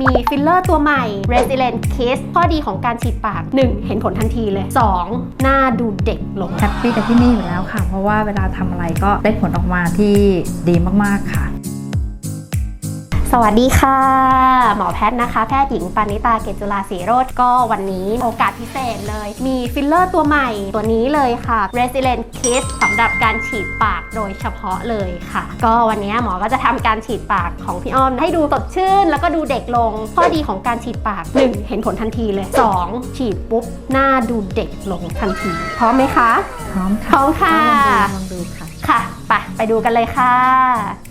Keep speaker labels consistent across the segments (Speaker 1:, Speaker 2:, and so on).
Speaker 1: มีฟิลเลอร์ตัวใหม่ Resilient Kiss ข้อดีของการฉีดปาก 1. เห็นผลทันทีเลย 2. หน้าดูเด็กลง
Speaker 2: แฮปปี้กับที่นี่อยู่แล้วค่ะ เพราะว่าเวลาทำอะไรก็ได้ผลออกมาที่ดีมากๆค่ะ
Speaker 1: สวัสดีค่ะ หมอแพทย์นะคะ แพทย์หญิงปานิตาเกตจุลาศรีโรจน์ก็วันนี้โอกาสพิเศษเลย มีฟิลเลอร์ตัวใหม่ตัวนี้เลยค่ะ Resilient Kiss สำหรับการฉีดปากโดยเฉพาะเลยค่ะ ก็วันนี้หมอก็จะทำการฉีดปากของพี่อ้อม ให้ดูสดชื่น แล้วก็ดูเด็กลง ข้อดีของการฉีดปาก 1. เห็นผลทันทีเลย 2. ฉีดปุ๊บหน้าดูเด็กลงทันที พร้อมไหมคะ
Speaker 2: พร้อมค่ะ
Speaker 1: พร้อมค่ะ
Speaker 2: ลองดูลองดูค่ะ
Speaker 1: ค่ะไปไปดูกันเลยค่ะ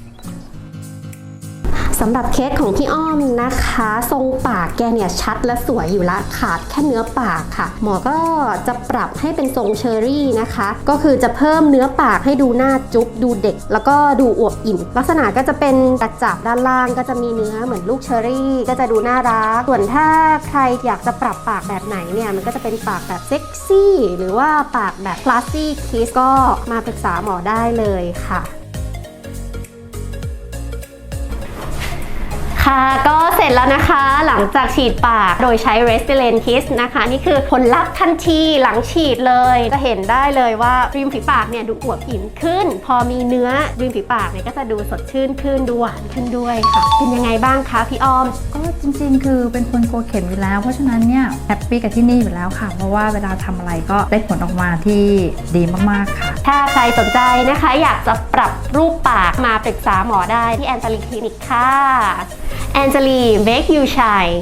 Speaker 1: สำหรับเคสของพี่อ้อมนะคะ ทรงปากแกเนี่ยชัดและสวยอยู่ละขาดแค่เนื้อปากค่ะ หมอก็จะปรับให้เป็นทรงเชอรี่นะคะ ก็คือจะเพิ่มเนื้อปากให้ดูหน้าจุ๊บดูเด็ก แล้วก็ดูอวบอิ่ม ลักษณะก็จะเป็นกระจับด้านล่างก็จะมีเนื้อเหมือนลูกเชอรี่ ก็จะดูน่ารัก ส่วนถ้าใครอยากจะปรับปากแบบไหนเนี่ยมันก็จะเป็นปากแบบเซ็กซี่ หรือว่าปากแบบคลาสซี่คิสก็มาปรึกษาหมอได้เลยค่ะ ค่ะก็เสร็จแล้วนะคะหลังจากฉีดปากโดยใช้ Restylane Kiss นะคะ นี่คือผลลัพธ์ทันทีหลังฉีดเลยจะเห็นได้เลยว่าริมฝีปากเนี่ยดูอวบอิ่มขึ้น พอมีเนื้อริมฝีปากเนี่ยก็จะดูสดชื่นขึ้นดูหวานขึ้นด้วยค่ะ เป็นยังไงบ้างคะพี่อ้อม
Speaker 2: ก็จริงๆ คือเป็นคนกลัวเข็มอยู่แล้ว เพราะฉะนั้นเนี่ยแฮปปี้กับที่นี่อยู่แล้วค่ะ เพราะว่าเวลาทำอะไรก็ได้ผลออกมาที่ดีมากๆค่ะ
Speaker 1: ถ้าใครสนใจนะคะ อยากจะปรับรูปปากมาปรึกษาหมอได้ที่แอน e ลีคลินิกค่ะ แอน e ลี make you shine